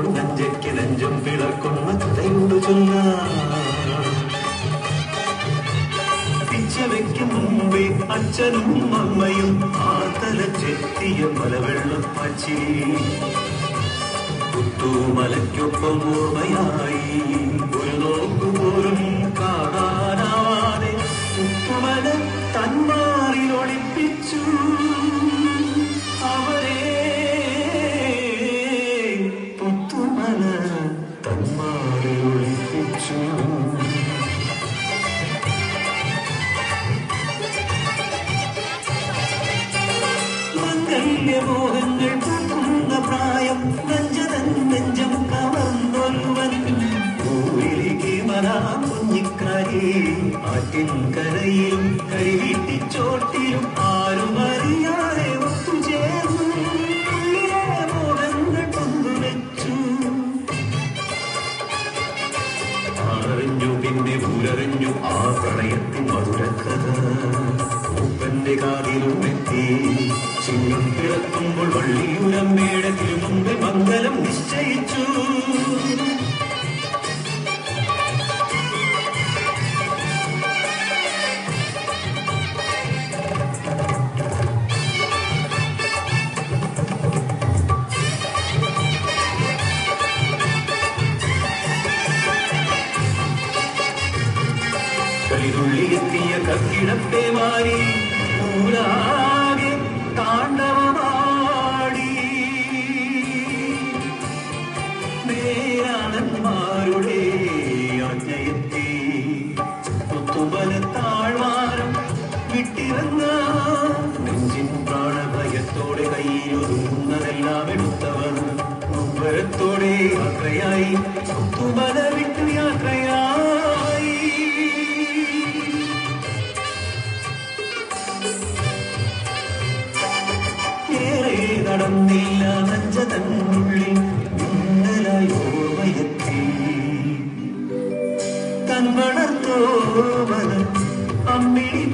കൊച്ചുമോൾ നഞ്ചയ്ക്ക് നെഞ്ചും പിളർക്കുന്ന കഥയോട് ചൊല്ലാം വെക്കും മുമ്പേ അച്ഛനും അമ്മയും ആ തലച്ചെത്തിയ മലവെള്ളപ്പാച്ചി മലവെള്ളം പച്ചി. പുത്തുമലയ്ക്കൊപ്പം ഓർമ്മയായി ഒരു നോക്കുപോലും കാണാനാവാതെ മംഗല്യമോഹങ്ങൾ പൂക്കുന്ന പ്രായം നെഞ്ചതൻ നെഞ്ചം കവർന്നൊരുവൻ. ഊരിലേക്ക് മനാം കുഞ്ഞിക്കാരി ആറ്റിൻ കരയിലും കരിവീട്ടിച്ചോട്ടിലും ആരും അറിയാതെ ഒത്തുചേർന്നു മോഹങ്ങൾ പങ്കുവെച്ചു അറിഞ്ഞു പിന്നെ ഊരറിഞ്ഞു ആ പ്രണയത്തിൻ മധുരക്കഥ. മൂപ്പന്റെ കാതിലും എത്തി. ചിങ്ങം പിറക്കുമ്പോൾ വള്ളിയുരമ്മയുടെ തിരുമുമ്പിൽ മംഗലം നിശ്ചയിച്ചു. കളിതുള്ളിയെത്തിയ കക്കിടത്തെ മാറി ഊരാകെ താണ്ഡവമാടി. മുമ്പരത്തോടെ യാത്രയായി പുത്തുമല വിട്ടു യാത്രയായി ഏറെ നടന്നില്ല നഞ്ചതന്നുള്ളിൽ മിന്നലായി ഓർമ്മയെത്തി തൻ വളർത്തോവന അമ്മിണി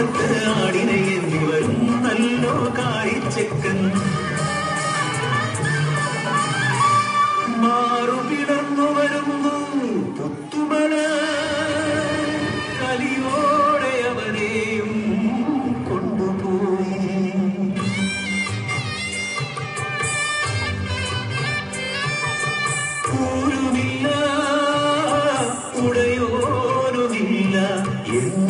ഓണത്ത് ആടിനയെന്നി വരും നല്ലോ കായിച്ചക്കൻ മാറുപിടന്നു വരുന്നു പുത്തുമല കലിയോടെ അവനെയും കൊണ്ടുപോയി. ൂരുമില്ല ഉടയോരുമില്ല എന്നുയിർ